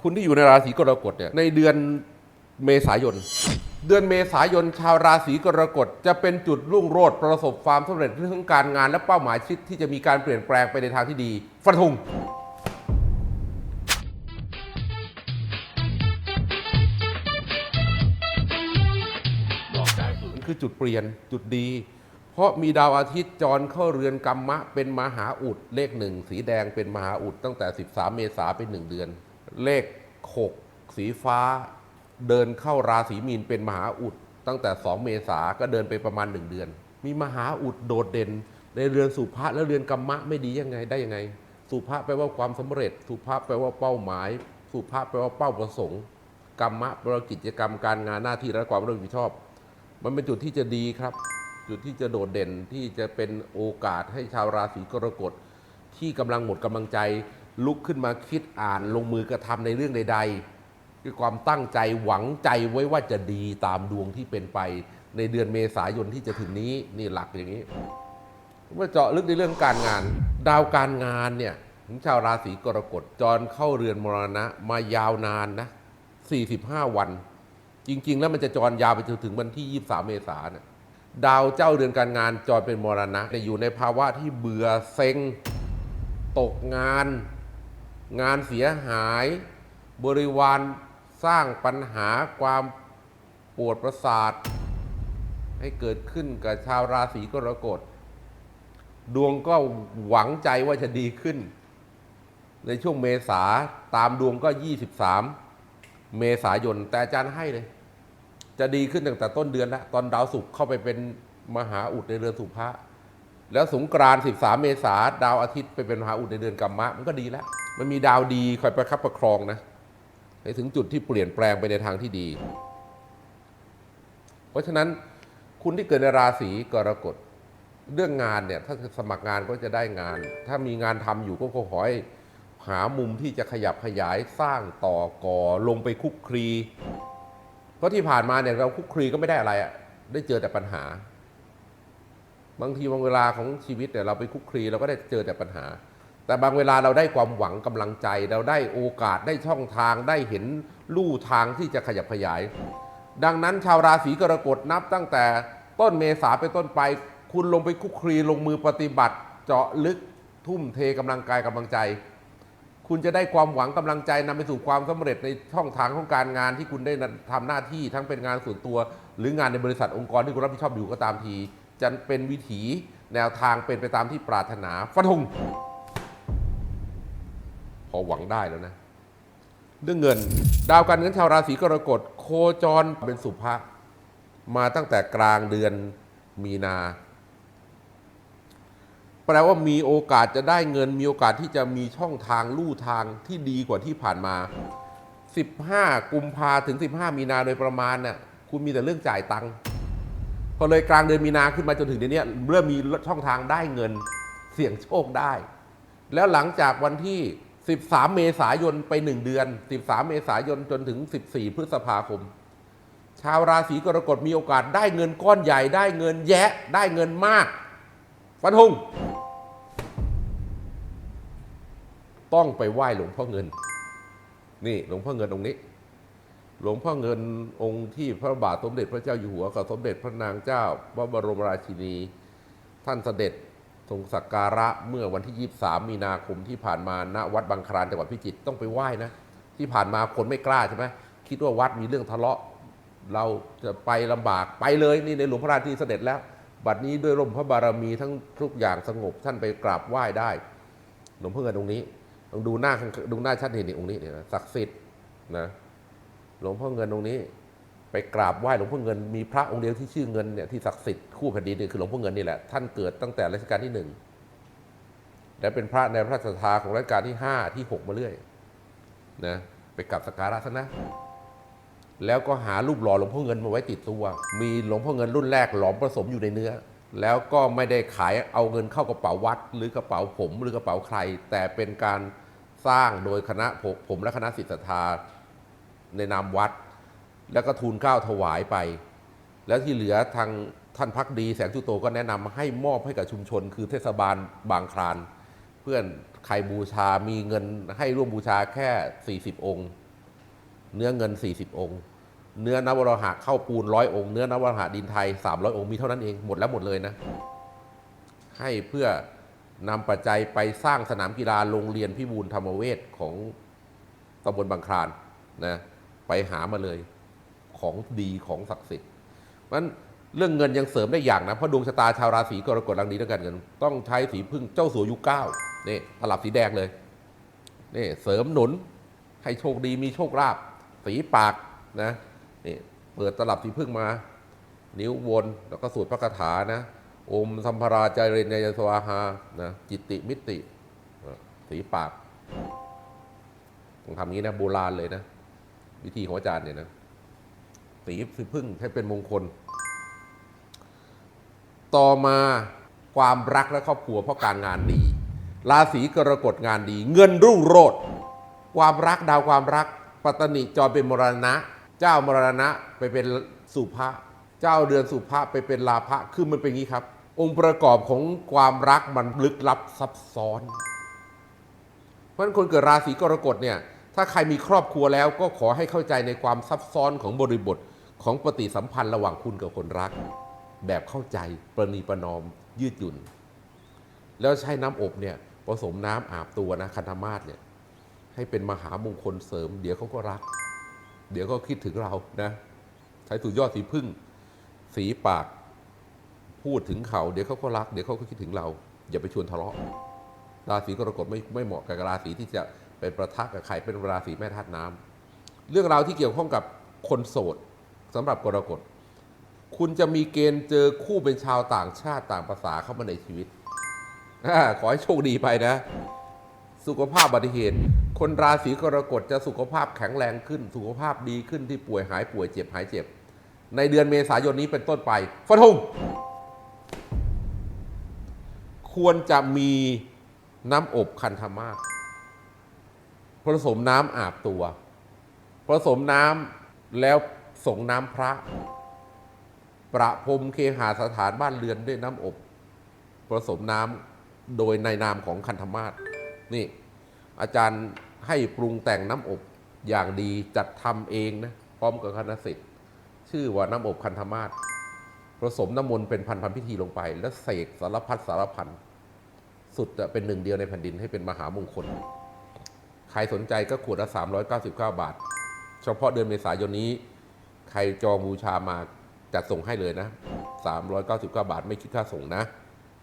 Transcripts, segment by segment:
คุณที่อยู่ในราศีกรกฎเนี่ยในเดือนเมษายน เดือนเมษายนชาวราศีกรกฎจะเป็นจุดรุ่งโรจน์ประสบความสำเร็จเรื่องการงานและเป้าหมายชีวิตที่จะมีการเปลี่ยนแปลงไปในทางที่ดีฟันธงมันคือจุดเปลี่ยนจุดดี เพราะมีดาวอาทิตย์จรเข้าเรือนกรรมะ เป็นมหาอุดเลขหนึ่งสีแดงเป็นมหาอุดตั้งแต่ 13 เมษาเป็นหนึ่งเดือน เลข 6 สีฟ้า เดินเข้าราศีมีนเป็นมหาอุด ตั้งแต่ 2 เมษาก็เดินไปประมาณ 1 เดือน มีมหาอุดโดดเด่น ในเรือนสุภะและเรือนกรรมะไม่ดียังไงได้ยังไง สุภะแปลว่าความสำเร็จ สุภะแปลว่าเป้าหมาย สุภะแปลว่าเป้าประสงค์กรรมะแปลว่ากิจกรรมการงานหน้าที่และความรับผิดชอบ มันเป็นจุดที่จะดีครับ จุดที่จะโดดเด่นที่จะเป็นโอกาสให้ชาวราศีกรกฎที่กำลังหมดกำลังใจ ลุกขึ้นมาคิดอ่านลงมือกระทำในเรื่องใดๆด้วยความตั้งใจหวังใจไว้ว่าจะดีตามดวงที่เป็นไป ในเดือนเมษายนที่จะถึงนี้นี่หลักอย่างนี้เมื่อเจาะลึกในเรื่องการงาน ดาวการงานเนี่ยของชาวราศีกรกฎจรเข้าเรือนมรณะมายาวนานนะ 45 วัน จริง ๆ แล้วมันจะจรยาวไปจนถึงวันที่ 23 เมษายนดาวเจ้าเรือนการงานจรเป็นมรณะแต่อยู่ในภาวะที่เบื่อเซ็ง ตกงาน งานเสียหาย บริวารสร้างปัญหาความปวดประสาท ให้เกิดขึ้นกับชาวราศีกรกฎดวงก็หวังใจว่าจะดีขึ้น ในช่วงเมษาตามดวงก็ 23 เมษายน แต่อาจารย์ให้เลย จะดีขึ้นตั้งแต่ต้นเดือนแล้วตอนดาวศุกร์เข้าไปเป็นมหาอุดในเรือนสุภะแล้วสงกรานต์13 เมษาดาวอาทิตย์ไปเป็นมหาอุดในเดือนกัมมะมันก็ดีแล้ว มันมีดาวดีคอยประคับประครองนะให้ถึงจุดที่เปลี่ยนแปลงไปในทางที่ดี เพราะฉะนั้นคุณที่เกิดในราศีกรกฎเรื่องงานเนี่ยถ้าสมัครงานก็จะได้งาน ถ้ามีงานทำอยู่ก็ขอให้หามุมที่จะขยับขยายสร้างต่อก่อลงไปคุกคลีเพราะที่ผ่านมาเนี่ยเราคุกคลีก็ไม่ได้อะไรอะได้เจอแต่ปัญหา บางทีบางเวลาของชีวิตเนี่ยเราไปคุกคลีเราก็ได้เจอแต่ปัญหา แต่บางเวลาเราได้ความหวังกำลังใจ เราได้โอกาสได้ช่องทางได้เห็นลู่ทางที่จะขยับขยาย ดังนั้นชาวราศีกรกฎนับตั้งแต่ต้นเมษาไปต้นไป คุณลงไปคุกคลีลงมือปฏิบัติ เจาะลึกทุ่มเทกำลังกายกำลังใจ คุณจะได้ความหวังกำลังใจนำไปสู่ความสำเร็จในช่องทางของการงานที่คุณได้ทำหน้าที่ทั้งเป็นงานส่วนตัว หรืองานในบริษัทองค์กรที่คุณรับผิดชอบอยู่ก็ตามทีจะเป็นวิถีแนวทางเป็นไปตามที่ปรารถนาฟันธง พอหวังได้แล้วนะ เรื่องเงิน ดาวการเงินชาวราศีกรกฎโคจรเป็นสุภะมาตั้งแต่กลางเดือนมีนา แปลว่ามีโอกาสจะได้เงิน มีโอกาสที่จะมีช่องทางลู่ทางที่ดีกว่าที่ผ่านมา 15 กุมภาถึง 15 มีนาโดยประมาณน่ะคุณมีแต่เรื่องจ่ายตังค์พอเลยกลางเดือนมีนาขึ้นมาจนถึงเดือนนี้เริ่มมีช่องทางได้เงินเสี่ยงโชคได้ แล้วหลังจากวันที่ 13 เมษายนไป 1 เดือน 13 เมษายนจนถึง 14 พฤษภาคม ชาวราศีกรกฎมีโอกาสได้เงินก้อนใหญ่ได้เงินแยะ ได้เงินมากฟันธงต้องไปไหว้หลวงพ่อเงิน นี่หลวงพ่อเงินองค์นี้ หลวงพ่อเงินองค์ที่พระบาทสมเด็จพระเจ้าอยู่หัวกับสมเด็จพระนางเจ้าพระบรมราชินี ท่านเสด็จ ทรงสักการะเมื่อวันที่ 23 มีนาคมที่ผ่านมาณวัดบางคลานจังหวัดพิจิตรต้องไปไหว้นะ ที่ผ่านมาคนไม่กล้าใช่ไหมคิดว่าวัดมีเรื่องทะเลาะ เราจะไปลำบากไปเลยนี่ในหลวงพระราชินีเสด็จแล้ว บัดนี้ด้วยร่มพระบารมีทั้งทุกอย่างสงบท่านไปกราบไหว้ได้หลวงพ่อเงินองค์นี้ลองดูหน้าดูหน้าชัดเห็นนี่องค์นี้เนี่ยนะศักดิ์สิทธิ์นะหลวงพ่อเงินองค์นี้ ไปกราบไหว้หลวงพ่อเงินมีพระองค์เดียวที่ชื่อเงินเนี่ยที่ศักดิ์สิทธิ์คู่แผ่นดินเนี่ยคือหลวงพ่อเงินนี่แหละท่านเกิดตั้งแต่รัชกาลที่หนึ่งและเป็นพระในพระราชทาของรัชกาลที่ห้าที่หกมาเรื่อยนะไปกราบสักการะซะนะแล้วก็หารูปหล่อหลวงพ่อเงินมาไว้ติดตัว มีหลวงพ่อเงินรุ่นแรกหลอมผสมอยู่ในเนื้อ แล้วก็ไม่ได้ขายเอาเงินเข้ากระเป๋าวัด หรือกระเป๋าผมหรือกระเป๋าใคร แต่เป็นการสร้างโดยคณะผมและคณะศิษย์ทาในนามวัด แล้วก็ทูลเกล้าถวายไป แล้วที่เหลือทางท่านพักดีแสงจุโตก็แนะนำให้มอบให้กับชุมชน คือเทศบาลบางคลาน เพื่อนใครบูชามีเงินให้ร่วมบูชาแค่ 40 องค์ เนื้อเงิน 40 องค์ เนื้อนวรหะเข้าปูนร้อยองค์ เนื้อนวรหะดินไทย 300 องค์มีเท่านั้นเองหมดแล้วหมดเลยนะ ให้เพื่อนำปัจจัยไปสร้างสนามกีฬาโรงเรียนพิบูลธรรมเวชของตำบลบางคลานนะไปหามาเลย ของดีของศักดิ์สิทธิ์มันเรื่องเงินยังเสริมได้อย่างนะเพราะดวงชะตาชาวราศีกรกฎลังนี้ด้วยกันเงินต้องใช้สีพึ่งเจ้าสัวยุเก้านี่ตลับสีแดงเลยนี่เสริมหนุนให้โชคดีมีโชคลาภสีปากนะนี่เปิดตลับสีพึ่งมา นิ้ววนแล้วก็สวดพระคาถานะอมสัมภาราจาเรนยสวาหานะจิตติมิติสีปากต้องทำงี้นะโบราณเลยนะ วิธีของอาจารย์เนี่ยนะ สีสีพึ่งให้เป็นมงคล ต่อมาความรักและครอบครัวเพราะการงานดี ราศีกรกฎงานดี เงินรุ่งโรจน์ความรักดาวความรัก ปัตตนิจรเป็นมรณะ เจ้ามรณะไปเป็นสุภะเจ้าเดือนสุภะไปเป็นลาภะคือมันเป็นอย่างนี้ครับ องค์ประกอบของความรักมันลึกลับซับซ้อน เพราะฉะนั้นคนเกิดราศีกรกฎเนี่ยถ้าใครมีครอบครัวแล้วก็ขอให้เข้าใจในความซับซ้อนของบริบท ของปฏิสัมพันธ์ระหว่างคุณกับคนรัก แบบเข้าใจประนีประนอมยืดหยุ่น แล้วใช้น้ำอบเนี่ยผสมน้ำอาบตัวนะคันธมาศเนี่ยให้เป็นมหามงคลเสริม เดี๋ยวเขาก็รัก เดี๋ยวก็คิดถึงเรานะ ใช้สุดยอดสีพึ่ง สีปาก พูดถึงเขาเดี๋ยวเขาก็รัก เดี๋ยวเขาก็คิดถึงเรา อย่าไปชวนทะเลาะราศีกรกฎไม่ไม่เหมาะกับราศีที่จะเป็นประทักกับใครเป็นราศีแม่ธาตุน้ำเรื่องราวที่เกี่ยวข้องกับคนโสด สำหรับกรกฎคุณจะมีเกณฑ์เจอคู่เป็นชาวต่างชาติต่างภาษาเข้ามาในชีวิตอขอให้โชคดีไปนะ สุขภาพบัติเหตุ คนราศีกรกฎจะสุขภาพแข็งแรงขึ้น สุขภาพดีขึ้นที่ป่วยหายป่วยเจ็บหายเจ็บ ในเดือนเมษายนนี้เป็นต้นไปฟันธงควรจะมีน้ำอบคันธมาศผสมน้ำอาบตัว ผสมน้ำแล้ว ส่งน้ำพระ ประพรมเคหาสถานบ้านเรือนด้วยน้ำอบผสมน้ำโดยในนามของคันธมาศนี่ อาจารย์ให้ปรุงแต่งน้ำอบอย่างดีจัดทำเองนะพร้อมกับคณะสิทธิ์ชื่อว่าน้ำอบคันธมาศผสมน้ำมนต์เป็นพันพันพิธีลงไป แล้วเสกสารพัดสารพันสุดจะเป็นหนึ่งเดียวในแผ่นดินให้เป็นมหามงคล ใครสนใจก็ขวดละ 399 บาท เฉพาะเดือนเมษายนนี้ ใครจองบูชามาจัดส่งให้เลยนะ 399 บาทไม่คิดค่าส่งนะ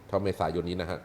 เท่าเมษายนนี้นะฮะ